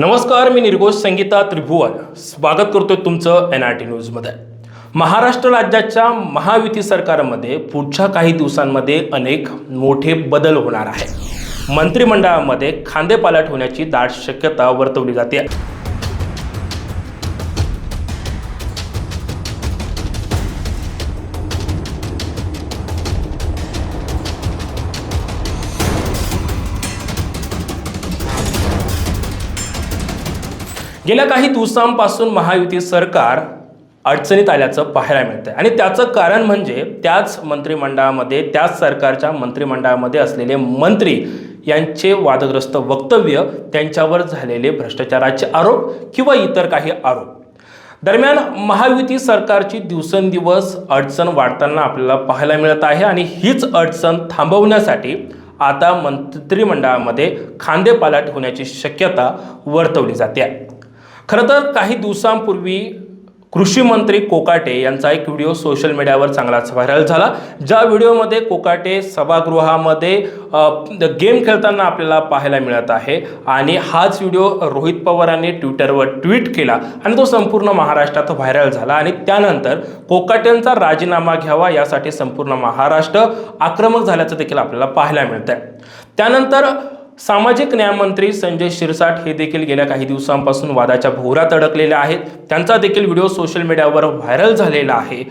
नमस्कार मी निर्घोष संगीता त्रिभुवन. स्वागत करतोय तुमचं एन आर टी न्यूजमध्ये महाराष्ट्र राज्याच्या महायुती सरकारमध्ये पुढच्या काही दिवसांमध्ये अनेक मोठे बदल होणार आहे मंत्रिमंडळामध्ये खांदेपालट होण्याची दाट शक्यता वर्तवली जाते. गेल्या काही दिवसांपासून महायुती सरकार अडचणीत आल्याचं पाहायला मिळतं आणि त्याचं कारण म्हणजे त्याच मंत्रिमंडळामध्ये त्याच सरकारच्या मंत्रिमंडळामध्ये असलेले मंत्री यांचे वादग्रस्त वक्तव्य त्यांच्यावर झालेले भ्रष्टाचाराचे आरोप किंवा इतर काही आरोप. दरम्यान महायुती सरकारची दिवसेंदिवस अडचण वाढताना आपल्याला पाहायला मिळत आहे आणि हीच अडचण थांबवण्यासाठी आता मंत्रिमंडळामध्ये खांदेपाला होण्याची शक्यता वर्तवली जाते. आहे खरं तर काही दिवसांपूर्वी कृषी मंत्री कोकाटे यांचा एक व्हिडिओ सोशल मीडियावर चांगलाच व्हायरल झाला. ज्या व्हिडिओमध्ये कोकाटे सभागृहामध्ये गेम खेळताना आपल्याला पाहायला मिळत आहे आणि हाच व्हिडिओ रोहित पवारांनी ट्विटरवर ट्विट केला आणि तो संपूर्ण महाराष्ट्रात व्हायरल झाला आणि त्यानंतर कोकाटेंचा राजीनामा घ्यावा यासाठी संपूर्ण महाराष्ट्र आक्रमक झाल्याचं देखील आपल्याला पाहायला मिळतं आहे त्यानंतर सामाजिक न्यायमंत्री संजय शिरसाट हे देखील गेल्या काही दिवसांपासून वादाच्या भोवरात अडकलेले आहेत. त्यांचा देखील व्हिडिओ सोशल मीडियावर व्हायरल झालेला आहे.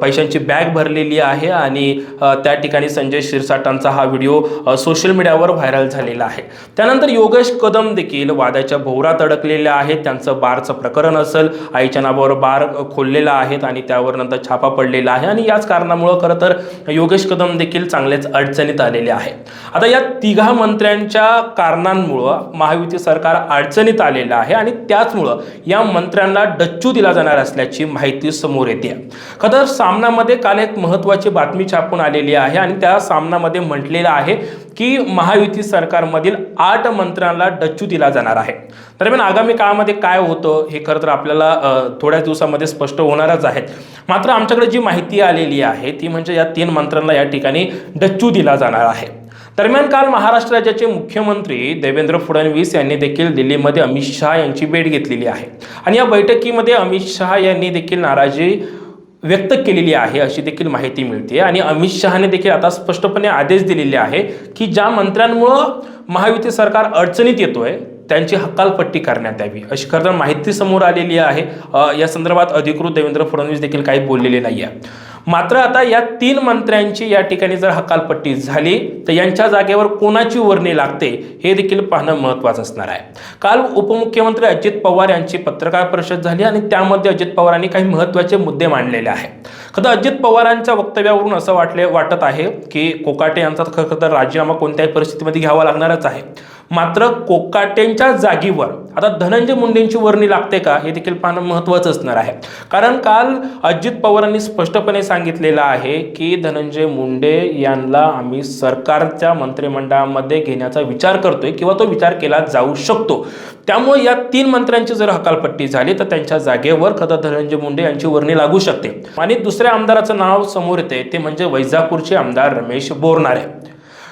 पैशांची बॅग भरलेली आहे आणि त्या ठिकाणी संजय शिरसाटांचा हा व्हिडिओ सोशल मीडियावर व्हायरल झालेला आहे. त्यानंतर योगेश कदम देखील वादाच्या भोवरात अडकलेले आहेत. त्यांचं बारचं प्रकरण असेल आईच्या नावावर बार खोललेला आहेत आणि त्यावर नंतर छापा पडलेला आहे आणि याच कारणामुळं खरं तर योगेश कदम देखील चांगलेच अडचणीत आलेले आहेत. आता या तिघा मंत्र्यांच्या कारणांमुळं महायुती सरकार अडचणीत आलेलं आहे आणि त्याचमुळं या मंत्र्यांना डच्चू दिला जाणार असल्याची माहिती समोर येते. खरं सामनामध्ये काल एक महत्त्वाची बातमी छापून आलेली आहे आणि त्या सामनामध्ये म्हटलेलं आहे की महायुती सरकारमधील आठ मंत्र्यांना डच्चू दिला जाणार आहे. दरम्यान आगामी काळामध्ये काय होतं हे खरं तर आपल्याला थोड्याच दिवसामध्ये स्पष्ट होणारच आहेत. मात्र आमच्याकडे जी माहिती आलेली आहे ती म्हणजे या तीन मंत्र्यांना या ठिकाणी डच्चू दिला जाणार आहे. दरम्यान काल महाराष्ट्र राज्याचे मुख्यमंत्री देवेंद्र फडणवीस यांनी देखील दिल्लीमध्ये अमित शहा यांची भेट घेतलेली आहे. आणि या बैठकीमध्ये अमित शहा यांनी देखील नाराजी व्यक्त केलेली आहे अशी देखील माहिती मिळते. आणि अमित शहाने देखील आता स्पष्टपणे आदेश दिलेले आहे की ज्या मंत्र्यांमुळं महायुती सरकार अडचणीत येतोय त्यांची हकालपट्टी करण्यात यावी. अशी खरं तर माहिती समोर आलेली आहे. या संदर्भात अधिकृत देवेंद्र फडणवीस देखील काही बोललेले नाही आहे मात्र आता या तीन मंत्र्यांची या ठिकाणी जर हकालपट्टी झाली तर यांच्या जागेवर कोणाची वर्णी लागते हे देखील पाहणं महत्त्वाचं असणार आहे. काल उपमुख्यमंत्री अजित पवार यांची पत्रकार परिषद झाली आणि त्यामध्ये अजित पवारांनी काही महत्त्वाचे मुद्दे मांडलेले आहेत. खरं अजित पवारांच्या वक्तव्यावरून असं वाटले वाटत आहे की कोकाटे यांचा खरं तर राजीनामा कोणत्याही परिस्थितीमध्ये घ्यावा लागणारच आहे. मात्र कोकाटेंच्या जागीवर आता धनंजय मुंडेंची वर्णी लागते का हे देखील पाहणं महत्त्वाचं असणार आहे. कारण काल अजित पवारांनी स्पष्टपणे सांगितलेलं आहे की धनंजय मुंडे यांना आम्ही सरकारच्या मंत्रिमंडळामध्ये घेण्याचा विचार करतोय किंवा तो विचार केला जाऊ शकतो. त्यामुळे या तीन मंत्र्यांची जर हकालपट्टी झाली तर त्यांच्या जागेवर खरं धनंजय मुंडे यांची वर्णी लागू शकते. आणि दुसऱ्या आमदाराचं नाव समोर येते ते म्हणजे वैजापूरचे आमदार रमेश बोरणारे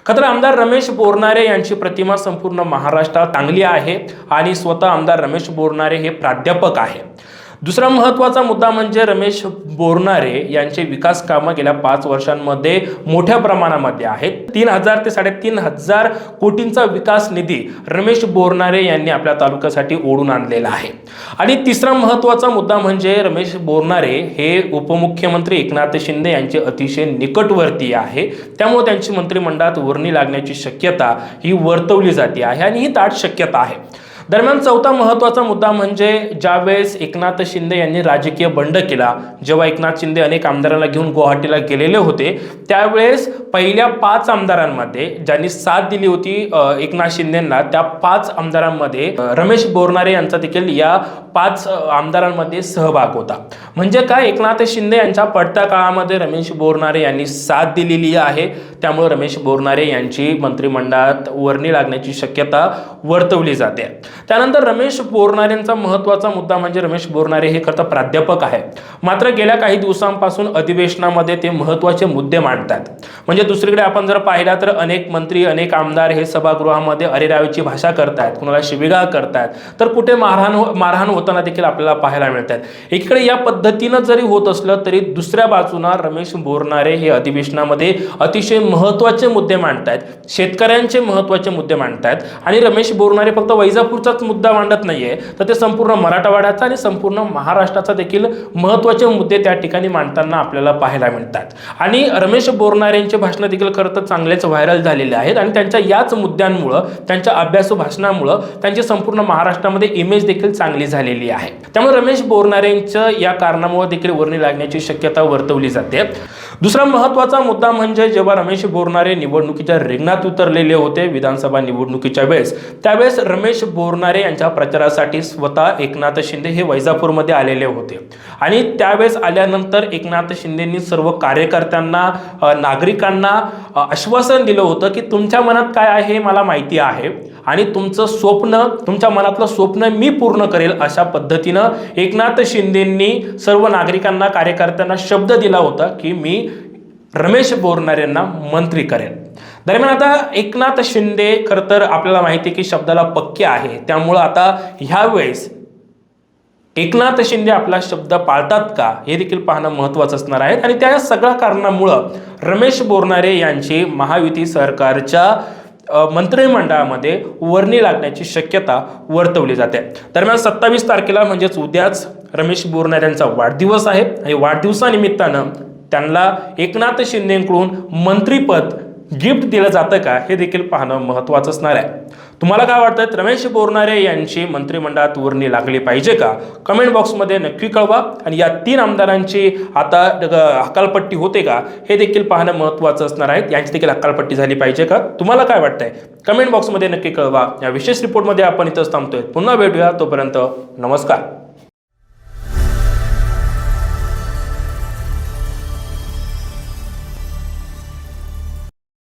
खरं आमदार रमेश बोरणारे यांची प्रतिमा संपूर्ण महाराष्ट्रात चांगली आहे आणि स्वतः आमदार रमेश बोरणारे हे प्राध्यापक आहे. दुसरा महत्त्वाचा मुद्दा म्हणजे रमेश बोरनारे यांचे विकास कामं गेल्या पाच वर्षांमध्ये मोठ्या प्रमाणामध्ये आहेत. तीन हजार ते साडेतीन हजार कोटींचा विकास निधी रमेश बोरनारे यांनी आपल्या तालुक्यासाठी ओढून आणलेला आहे. आणि तिसरा महत्त्वाचा मुद्दा म्हणजे रमेश बोरनारे हे उपमुख्यमंत्री एकनाथ शिंदे यांचे अतिशय निकटवर्ती आहे. त्यामुळे त्यांची मंत्रिमंडळात वर्णी लागण्याची शक्यता ही वर्तवली जाते आहे आणि ही दाट शक्यता आहे. दरम्यान चौथा महत्त्वाचा मुद्दा म्हणजे ज्यावेळेस एकनाथ शिंदे यांनी राजकीय बंड केला जेव्हा एकनाथ शिंदे अनेक आमदारांना घेऊन गुवाहाटीला गेलेले होते त्यावेळेस पहिल्या पाच आमदारांमध्ये ज्यांनी साथ दिली होती एकनाथ शिंदेंना त्या पाच आमदारांमध्ये रमेश बोरनारे यांचा देखील या पाच आमदारांमध्ये सहभाग होता. म्हणजे काय? एकनाथ शिंदे यांच्या पडत्या काळामध्ये रमेश बोरनारे यांनी साथ दिलेली आहे. त्यामुळे रमेश बोरनारे यांची मंत्रिमंडळात वर्णी लागण्याची शक्यता वर्तवली जाते. त्यानंतर रमेश बोरणारेंचा महत्त्वाचा मुद्दा म्हणजे रमेश बोरणारे हे खरं प्राध्यापक आहे मात्र गेल्या काही दिवसांपासून अधिवेशनामध्ये ते महत्त्वाचे मुद्दे मांडतात म्हणजे दुसरीकडे आपण जर पाहिला तर अनेक मंत्री अनेक आमदार हे सभागृहामध्ये अरेरावीची भाषा करतायत कुणाला शिबिगाळ करतायत. तर कुठे मारहाण हो मारहाण होताना देखील आपल्याला पाहायला मिळतात एकीकडे या पद्धतीनं जरी होत असलं तरी दुसऱ्या बाजूला रमेश बोरणारे हे अधिवेशनामध्ये अतिशय महत्त्वाचे मुद्दे मांडतायत. शेतकऱ्यांचे महत्त्वाचे मुद्दे मांडतायत. आणि रमेश बोरणारे फक्त वैजापूरचाच मुद्दा मांडत नाहीये. तर ते संपूर्ण मराठवाड्याचा आणि संपूर्ण महाराष्ट्राचा देखील महत्त्वाचे मुद्दे त्या ठिकाणी मांडताना आपल्याला पाहायला मिळतात. आणि रमेश बोरणारेंचे भाषणं देखील खरं तर चांगलेच व्हायरल झालेले आहेत आणि त्यांच्या याच मुद्द्यांमुळं त्यांच्या अभ्यासू भाषणामुळं त्यांची संपूर्ण महाराष्ट्रामध्ये इमेज देखील चांगली झालेली आहे. त्यामुळे रमेश बोरणारेंचं या कारणामुळे देखील वर्णी लागण्याची शक्यता वर्तवली जाते. दुसरा महत्त्वाचा मुद्दा म्हणजे जेव्हा रमेश बोरणारे निवडणुकीच्या रिंगणात उतरलेले होते विधानसभा निवडणुकीच्या वेळेस त्यावेळेस रमेश फुरणारे यांच्या प्रचारासाठी स्वतः एकनाथ शिंदे हे वैजापूरमध्ये आलेले होते. आणि त्यावेळेस आल्यानंतर एकनाथ शिंदेंनी सर्व कार्यकर्त्यांना नागरिकांना आश्वासन दिलं होतं की तुमच्या मनात काय आहे हे मला माहिती आहे. आणि तुमचं स्वप्न तुमच्या मनातलं स्वप्न मी पूर्ण करेल अशा पद्धतीनं एकनाथ शिंदेंनी सर्व नागरिकांना कार्यकर्त्यांना शब्द दिला होता की मी रमेश बोरणार यांना मंत्री करेल दरम्यान आता एकनाथ शिंदे खरं तर आपल्याला माहिती आहे की शब्दाला पक्के आहे. त्यामुळं आता ह्यावेळेस एकनाथ शिंदे आपला शब्द पाळतात का हे देखील पाहणं महत्त्वाचं असणार आहे. आणि त्या सगळ्या कारणामुळं रमेश बोरणारे यांची महायुती सरकारच्या मंत्रिमंडळामध्ये वर्णी लागण्याची शक्यता वर्तवली जाते. दरम्यान सत्तावीस तारखेला म्हणजेच उद्याच रमेश बोरणार यांचा वाढदिवस आहे. आणि वाढदिवसानिमित्तानं त्यांना एकनाथ शिंदेकडून मंत्रीपद गिफ्ट दिलं जातं का? हे देखील पाहणं महत्त्वाचं असणार आहे. तुम्हाला काय वाटतं? रमेश बोरणारे यांची मंत्रिमंडळात वर्णी लागली पाहिजे का? कमेंट बॉक्समध्ये नक्की कळवा. आणि या तीन आमदारांची आता हकालपट्टी होते का? हे देखील पाहणं महत्त्वाचं असणार आहे. यांची देखील हकालपट्टी झाली पाहिजे का? तुम्हाला काय वाटतंय? कमेंट बॉक्समध्ये नक्की कळवा. या विशेष रिपोर्टमध्ये आपण इथंच थांबतोय. पुन्हा भेटूया. तोपर्यंत नमस्कार.